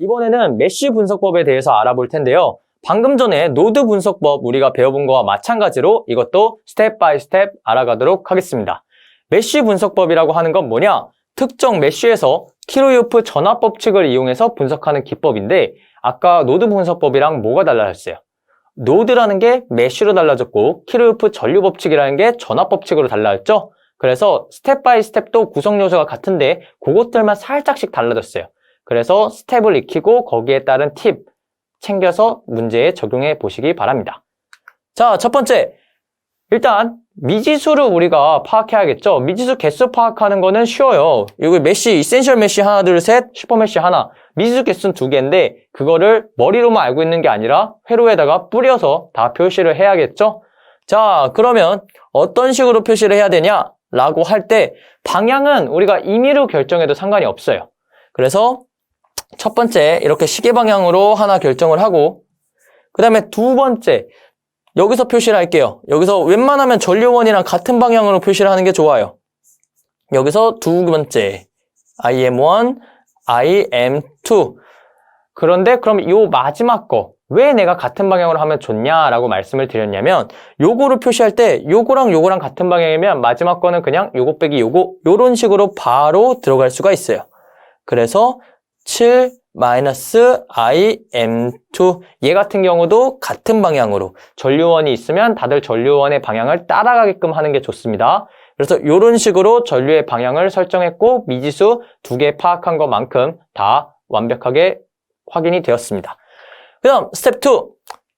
이번에는 메쉬 분석법에 대해서 알아볼 텐데요. 방금 전에 노드 분석법 우리가 배워본 거와 마찬가지로 이것도 스텝 바이 스텝 알아가도록 하겠습니다. 메쉬 분석법이라고 하는 건 뭐냐? 특정 메쉬에서 키로요프 전압 법칙을 이용해서 분석하는 기법인데 아까 노드 분석법이랑 뭐가 달라졌어요? 노드라는 게 메쉬로 달라졌고 키로요프 전류 법칙이라는 게 전압 법칙으로 달라졌죠? 그래서 스텝 바이 스텝도 구성 요소가 같은데 그것들만 살짝씩 달라졌어요. 그래서 스텝을 익히고 거기에 따른 팁 챙겨서 문제에 적용해 보시기 바랍니다. 자, 첫 번째. 일단 미지수를 우리가 파악해야겠죠. 미지수 개수 파악하는 거는 쉬워요. 여기 메쉬, 이센셜 메쉬 하나, 둘, 셋, 슈퍼 메쉬 하나. 미지수 개수는 두 개인데 그거를 머리로만 알고 있는 게 아니라 회로에다가 뿌려서 다 표시를 해야겠죠. 자, 그러면 어떤 식으로 표시를 해야 되냐? 라고 할 때 방향은 우리가 임의로 결정해도 상관이 없어요. 그래서 첫 번째 이렇게 시계 방향으로 하나 결정을 하고 그 다음에 두 번째 여기서 표시를 할게요. 여기서 웬만하면 전류원이랑 같은 방향으로 표시를 하는 게 좋아요. 여기서 두 번째 IM1, IM2 그런데 그럼 이 마지막 거 왜 내가 같은 방향으로 하면 좋냐라고 말씀을 드렸냐면 요거를 표시할 때 요거랑 요거랑 같은 방향이면 마지막 거는 그냥 요거 빼기 요거 요런 식으로 바로 들어갈 수가 있어요. 그래서 7 마이너스 IM2 얘 같은 경우도 같은 방향으로 전류원이 있으면 다들 전류원의 방향을 따라가게끔 하는 게 좋습니다. 그래서 이런 식으로 전류의 방향을 설정했고 미지수 두 개 파악한 것만큼 다 완벽하게 확인이 되었습니다. 그 다음 스텝 2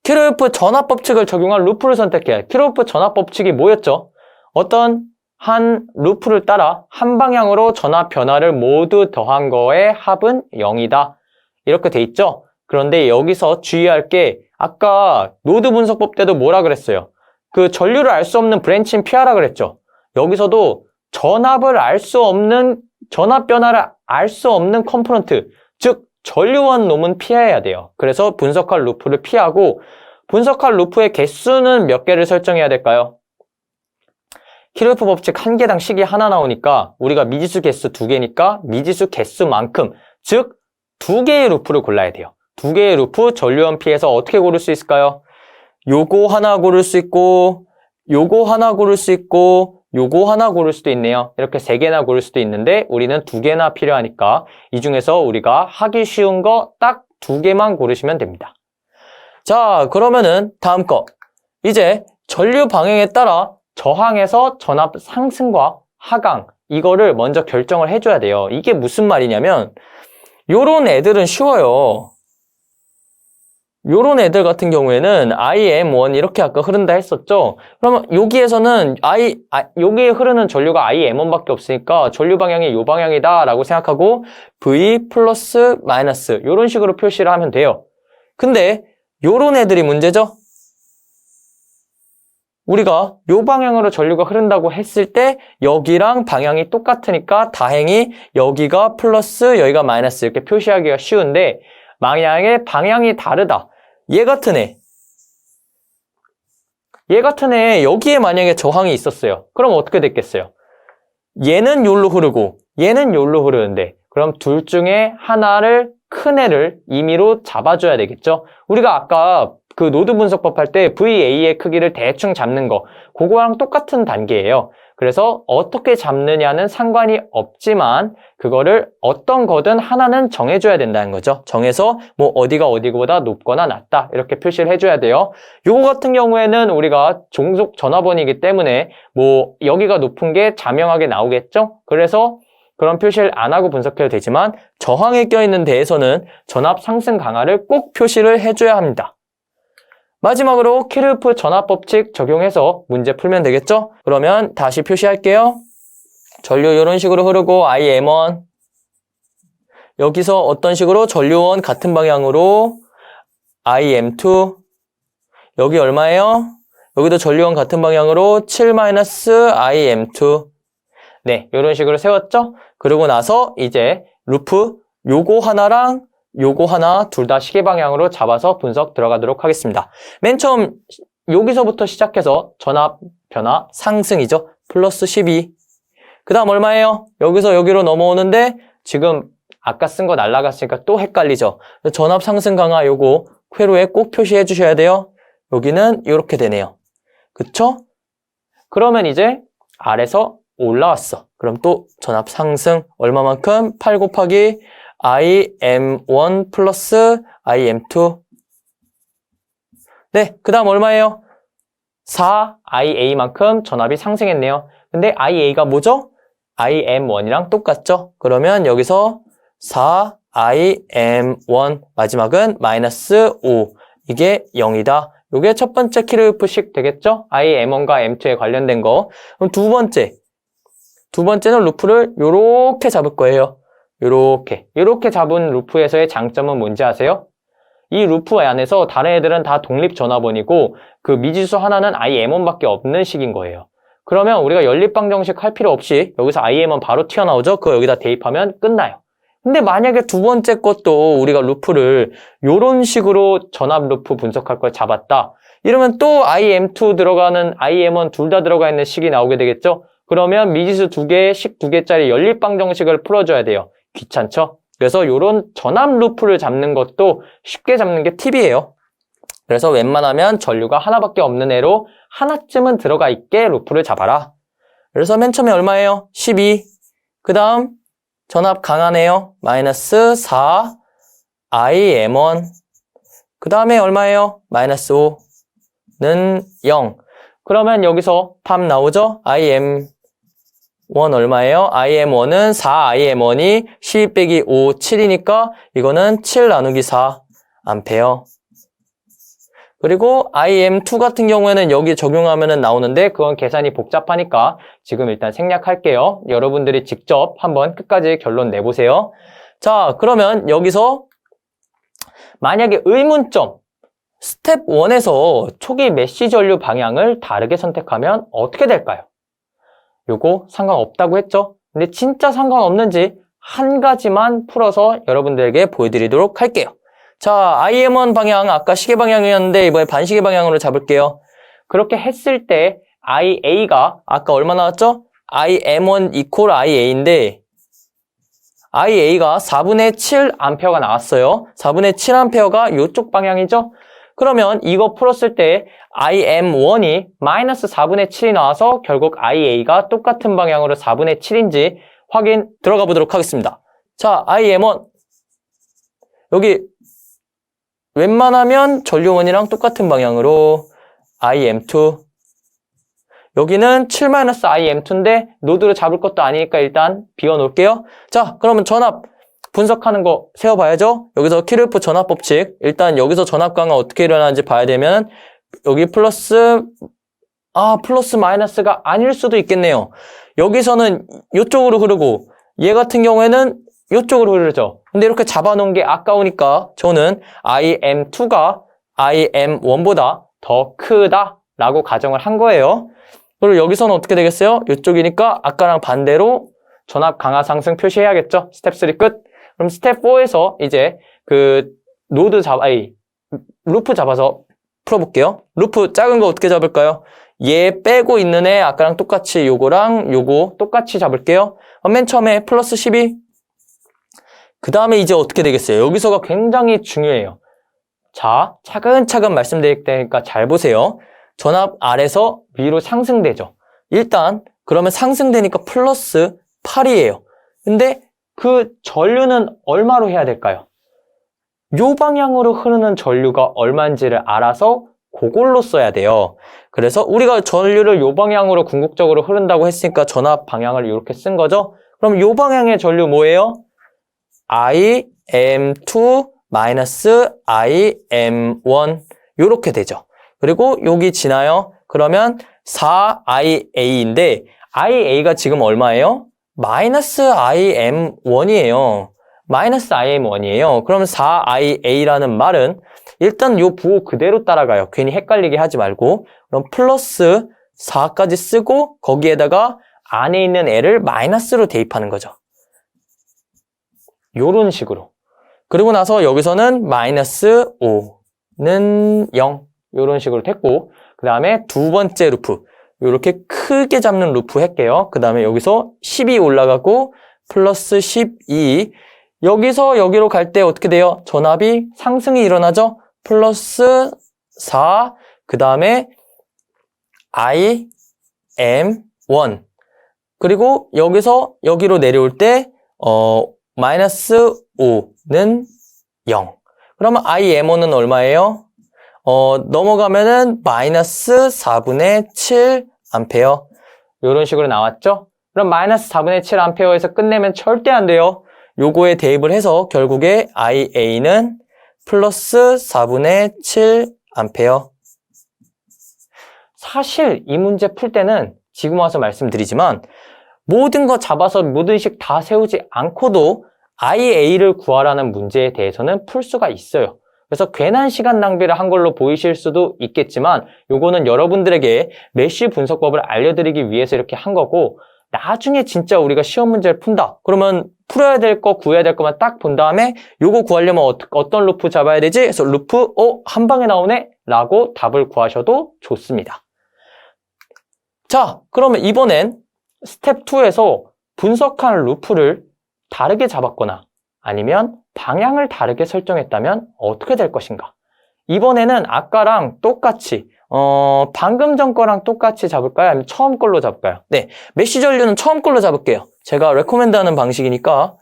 키로요프 전압 법칙을 적용한 루프를 선택해요. 키로요프 전압 법칙이 뭐였죠? 어떤 한 루프를 따라 한 방향으로 전압 변화를 모두 더한 거의 합은 0이다. 이렇게 돼 있죠? 그런데 여기서 주의할 게 아까 노드 분석법 때도 뭐라 그랬어요? 그 전류를 알 수 없는 브랜치는 피하라 그랬죠? 여기서도 전압을 알 수 없는 전압 변화를 알 수 없는 컴포넌트 즉 전류원 놈은 피해야 돼요. 그래서 분석할 루프를 피하고 분석할 루프의 개수는 몇 개를 설정해야 될까요? 키로프 법칙 한 개당 식이 하나 나오니까 우리가 미지수 개수 두 개니까 미지수 개수만큼 즉 두 개의 루프를 골라야 돼요. 두 개의 루프 전류원 피해서 어떻게 고를 수 있을까요? 요거 하나 고를 수 있고 요거 하나 고를 수 있고 요거 하나 고를 수도 있네요. 이렇게 세 개나 고를 수도 있는데 우리는 두 개나 필요하니까 이 중에서 우리가 하기 쉬운 거 딱 두 개만 고르시면 됩니다. 자, 그러면은 다음 거. 이제 전류 방향에 따라 저항에서 전압 상승과 하강 이거를 먼저 결정을 해줘야 돼요. 이게 무슨 말이냐면 요런 애들은 쉬워요. 요런 애들 같은 경우에는 IM1 이렇게 아까 흐른다 했었죠. 그러면 여기에서는 I, 아, 여기에 흐르는 전류가 IM1밖에 없으니까 전류 방향이 요 방향이다 라고 생각하고 V 플러스 마이너스 요런 식으로 표시를 하면 돼요. 근데 요런 애들이 문제죠. 우리가 요 방향으로 전류가 흐른다고 했을 때 여기랑 방향이 똑같으니까 다행히 여기가 플러스 여기가 마이너스 이렇게 표시하기가 쉬운데 만약에 방향이 다르다. 얘 같은 애. 얘 같은 애 여기에 만약에 저항이 있었어요. 그럼 어떻게 됐겠어요? 얘는 요로 흐르고 얘는 요로 흐르는데 그럼 둘 중에 하나를 큰 애를 임의로 잡아줘야 되겠죠? 우리가 아까 그 노드 분석법 할 때 VA의 크기를 대충 잡는 거 그거랑 똑같은 단계예요. 그래서 어떻게 잡느냐는 상관이 없지만 그거를 어떤 거든 하나는 정해줘야 된다는 거죠. 정해서 뭐 어디가 어디보다 높거나 낮다 이렇게 표시를 해줘야 돼요. 요거 같은 경우에는 우리가 종속 전화번이기 때문에 뭐 여기가 높은 게 자명하게 나오겠죠. 그래서 그런 표시를 안 하고 분석해도 되지만 저항에 껴있는 데에서는 전압 상승 강화를 꼭 표시를 해줘야 합니다. 마지막으로 키르프 전압 법칙 적용해서 문제 풀면 되겠죠? 그러면 다시 표시할게요. 전류 이런 식으로 흐르고 IM1 여기서 어떤 식으로 전류원 같은 방향으로 IM2 여기 얼마예요? 여기도 전류원 같은 방향으로 7-IM2 네, 이런 식으로 세웠죠? 그러고 나서 이제 루프 요거 하나랑 요거 하나 둘 다 시계 방향으로 잡아서 분석 들어가도록 하겠습니다. 맨 처음 여기서부터 시작해서 전압 변화 상승이죠. 플러스 12. 그 다음 얼마예요? 여기서 여기로 넘어오는데 지금 아까 쓴 거 날라갔으니까 또 헷갈리죠. 전압 상승 강화 요거 괄호에 꼭 표시해 주셔야 돼요. 여기는 이렇게 되네요. 그쵸? 그러면 이제 아래서 올라왔어. 그럼 또 전압 상승 얼마만큼? 8 곱하기 IM1 플러스 IM2 네, 그 다음 얼마예요? 4IA만큼 전압이 상승했네요. 근데 IA가 뭐죠? IM1이랑 똑같죠? 그러면 여기서 4IM1 마지막은 마이너스 5 이게 0이다. 이게 첫 번째 키르프식 되겠죠? IM1과 M2에 관련된 거. 그럼 두 번째. 두 번째는 루프를 요렇게 잡을 거예요. 요렇게. 요렇게 잡은 루프에서의 장점은 뭔지 아세요? 이 루프 안에서 다른 애들은 다 독립 전화번이고 그 미지수 하나는 IM1밖에 없는 식인 거예요. 그러면 우리가 연립방정식 할 필요 없이 여기서 IM1 바로 튀어나오죠? 그거 여기다 대입하면 끝나요. 근데 만약에 두 번째 것도 우리가 루프를 이런 식으로 전압 루프 분석할 걸 잡았다. 이러면 또 IM2 들어가는 IM1 둘 다 들어가 있는 식이 나오게 되겠죠? 그러면 미지수 두 개, 식 두 개짜리 연립방정식을 풀어줘야 돼요. 귀찮죠? 그래서 이런 전압 루프를 잡는 것도 쉽게 잡는 게 팁이에요. 그래서 웬만하면 전류가 하나밖에 없는 애로 하나쯤은 들어가 있게 루프를 잡아라. 그래서 맨 처음에 얼마예요? 12. 그 다음 전압 강하네요. 마이너스 4 IM1. 그 다음에 얼마예요? 마이너스 5는 0. 그러면 여기서 답 나오죠? IM1 얼마예요? IM1은 4 IM1이 12 빼기 5, 7이니까 이거는 7 나누기 4 암페어. 그리고 IM2 같은 경우에는 여기 적용하면 나오는데 그건 계산이 복잡하니까 지금 일단 생략할게요. 여러분들이 직접 한번 끝까지 결론 내보세요. 자, 그러면 여기서 만약에 의문점 스텝 1에서 초기 메시 전류 방향을 다르게 선택하면 어떻게 될까요? 요거 상관없다고 했죠? 근데 진짜 상관없는지 한 가지만 풀어서 여러분들에게 보여드리도록 할게요. 자, IM1 방향, 아까 시계 방향이었는데 이번에 반시계 방향으로 잡을게요. 그렇게 했을 때 IA가 아까 얼마 나왔죠? IM1 이퀄 IA인데 IA가 4분의 7 암페어가 나왔어요. 4분의 7 암페어가 이쪽 방향이죠? 그러면 이거 풀었을 때 IM1이 마이너스 4분의 7이 나와서 결국 IA가 똑같은 방향으로 4분의 7인지 확인 들어가 보도록 하겠습니다. 자, IM1 여기 웬만하면 전류원이랑 똑같은 방향으로 IM2 여기는 7-IM2인데 노드를 잡을 것도 아니니까 일단 비워놓을게요. 자, 그러면 전압 분석하는 거 세워봐야죠. 여기서 키르프 전압 법칙 일단 여기서 전압 강화 어떻게 일어나는지 봐야 되면 여기 플러스 아 플러스 마이너스가 아닐 수도 있겠네요. 여기서는 이쪽으로 흐르고 얘 같은 경우에는 이쪽으로 흐르죠. 근데 이렇게 잡아놓은 게 아까우니까 저는 IM2가 IM1보다 더 크다라고 가정을 한 거예요. 그리고 여기서는 어떻게 되겠어요? 이쪽이니까 아까랑 반대로 전압 강화 상승 표시해야겠죠? 스텝 3 끝. 그럼 스텝 4에서 이제 그 노드 잡, 아니, 루프 잡아서 풀어볼게요. 루프 작은 거 어떻게 잡을까요? 얘 빼고 있는 애 아까랑 똑같이 요거랑 요거 똑같이 잡을게요. 맨 처음에 플러스 12. 그 다음에 이제 어떻게 되겠어요? 여기서가 굉장히 중요해요. 자, 차근차근 말씀드릴 테니까 잘 보세요. 전압 아래서 위로 상승되죠. 일단 그러면 상승되니까 플러스 8이에요. 근데 그 전류는 얼마로 해야 될까요? 요 방향으로 흐르는 전류가 얼마인지를 알아서 그걸로 써야 돼요. 그래서 우리가 전류를 요 방향으로 궁극적으로 흐른다고 했으니까 전압 방향을 이렇게 쓴 거죠. 그럼 요 방향의 전류 뭐예요? IM2 IM1 이렇게 되죠. 그리고 여기 지나요. 그러면 4IA인데 IA가 지금 얼마예요? 마이너스 IM1이에요. 마이너스 IM1이에요. 그럼 4IA라는 말은 일단 요 부호 그대로 따라가요. 괜히 헷갈리게 하지 말고. 그럼 플러스 4까지 쓰고 거기에다가 안에 있는 애를 마이너스로 대입하는 거죠. 요런 식으로. 그리고 나서 여기서는 마이너스 5는 0. 요런 식으로 됐고 그 다음에 두 번째 루프 이렇게 크게 잡는 루프 할게요. 그 다음에 여기서 12 올라가고 플러스 12 여기서 여기로 갈 때 어떻게 돼요? 전압이 상승이 일어나죠? 플러스 4, 그 다음에 I, M, 1. 그리고 여기서 여기로 내려올 때, 어, 마이너스 5는 0. 그러면 I, M1은 얼마예요? 어, 넘어가면은 마이너스 4분의 7 암페어. 이런 식으로 나왔죠? 그럼 마이너스 4분의 7 암페어에서 끝내면 절대 안 돼요. 요거에 대입을 해서 결국에 IA는 플러스 4분의 7 암페어. 사실 이 문제 풀 때는 지금 와서 말씀드리지만 모든 거 잡아서 모든 식 다 세우지 않고도 IA를 구하라는 문제에 대해서는 풀 수가 있어요. 그래서 괜한 시간 낭비를 한 걸로 보이실 수도 있겠지만 요거는 여러분들에게 메쉬 분석법을 알려드리기 위해서 이렇게 한 거고 나중에 진짜 우리가 시험 문제를 푼다. 그러면 풀어야 될 거, 구해야 될 것만 딱 본 다음에 요거 구하려면 어, 어떤 루프 잡아야 되지? 그래서 루프, 어, 한 방에 나오네? 라고 답을 구하셔도 좋습니다. 자, 그러면 이번엔 스텝 2에서 분석한 루프를 다르게 잡았거나 아니면 방향을 다르게 설정했다면 어떻게 될 것인가? 이번에는 아까랑 똑같이 어, 방금 전 거랑 똑같이 잡을까요? 아니면 처음 걸로 잡을까요? 네, 메시 전류는 처음 걸로 잡을게요. 제가 레코멘드 하는 방식이니까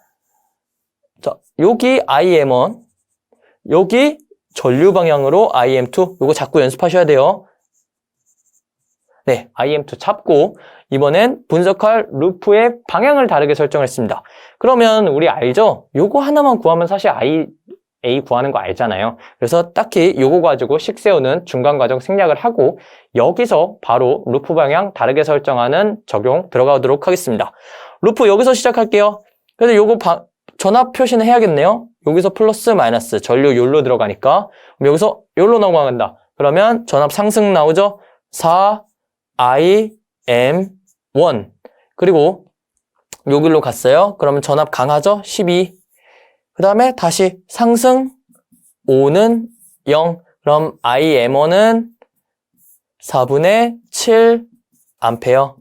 자, 여기 IM1 여기 전류 방향으로 IM2 요거 자꾸 연습하셔야 돼요. 네, IM2 잡고 이번엔 분석할 루프의 방향을 다르게 설정했습니다. 그러면 우리 알죠? 요거 하나만 구하면 사실 I, A 구하는 거 알잖아요. 그래서 딱히 요거 가지고 식 세우는 중간 과정 생략을 하고 여기서 바로 루프 방향 다르게 설정하는 적용 들어가도록 하겠습니다. 루프 여기서 시작할게요. 그래서 요거 바- 전압 표시는 해야겠네요. 여기서 플러스 마이너스 전류 요로 들어가니까 여기서 요로 넘어간다. 그러면 전압 상승 나오죠? 4 I M 1 그리고 여기로 갔어요. 그러면 전압 강하죠? 12 그 다음에 다시 상승 5는 0 그럼 IM1은 4분의 7 암페어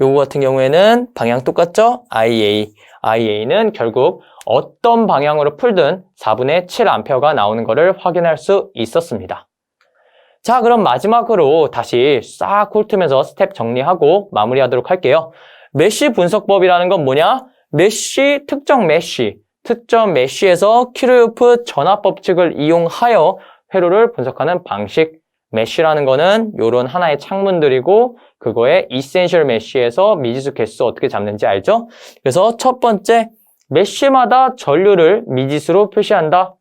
요거 같은 경우에는 방향 똑같죠? IA IA는 결국 어떤 방향으로 풀든 4분의 7 암페어가 나오는 것을 확인할 수 있었습니다. 자 그럼 마지막으로 다시 싹 훑으면서 스텝 정리하고 마무리하도록 할게요. 메쉬 분석법이라는 건 뭐냐? 메쉬 특정 메쉬 특정 메쉬에서 키르요프 전압 법칙을 이용하여 회로를 분석하는 방식 메쉬라는 거는 이런 하나의 창문들이고 그거의 이센셜 메쉬에서 미지수 개수 어떻게 잡는지 알죠? 그래서 첫 번째 메쉬마다 전류를 미지수로 표시한다.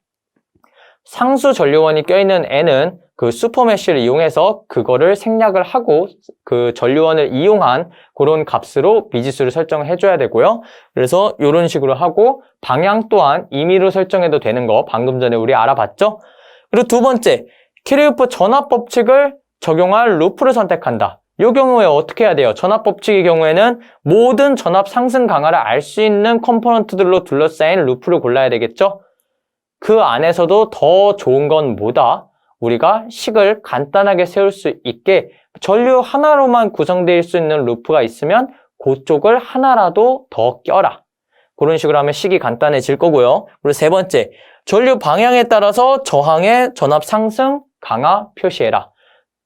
상수 전류원이 껴있는 N은 그 슈퍼 메쉬를 이용해서 그거를 생략을 하고 그 전류원을 이용한 그런 값으로 미지수를 설정을 해줘야 되고요. 그래서 이런 식으로 하고 방향 또한 임의로 설정해도 되는 거 방금 전에 우리 알아봤죠? 그리고 두 번째, 키르요프 전압 법칙을 적용할 루프를 선택한다. 이 경우에 어떻게 해야 돼요? 전압 법칙의 경우에는 모든 전압 상승 강하를 알 수 있는 컴포넌트들로 둘러싸인 루프를 골라야 되겠죠? 그 안에서도 더 좋은 건 뭐다? 우리가 식을 간단하게 세울 수 있게 전류 하나로만 있을 수 있는 루프가 있으면 그쪽을 하나라도 더 껴라. 그런 식으로 하면 식이 간단해질 거고요. 그리고 세 번째, 전류 방향에 따라서 저항의 전압 상승, 강하 표시해라.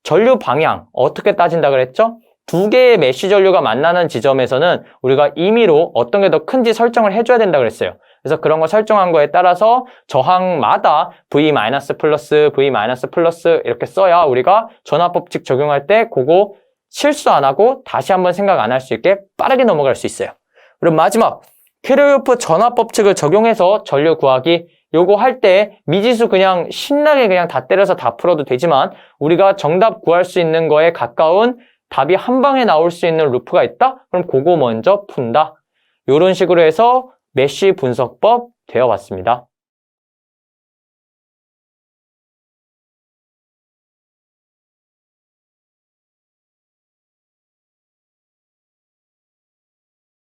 전류 방향 어떻게 따진다 그랬죠? 두 개의 메쉬 전류가 만나는 지점에서는 우리가 임의로 어떤 게 더 큰지 설정을 해줘야 된다 그랬어요. 그래서 그런 거 설정한 거에 따라서 저항마다 V 플러스 V 플러스 이렇게 써야 우리가 전압 법칙 적용할 때 그거 실수 안 하고 다시 한번 생각 안 할 수 있게 빠르게 넘어갈 수 있어요. 그리고 마지막 캐리오프 전압 법칙을 적용해서 전류 구하기 요거 할 때 미지수 그냥 신나게 그냥 다 때려서 다 풀어도 되지만 우리가 정답 구할 수 있는 거에 가까운 답이 한 방에 나올 수 있는 루프가 있다? 그럼 그거 먼저 푼다. 이런 식으로 해서 메쉬 분석법 되어봤습니다.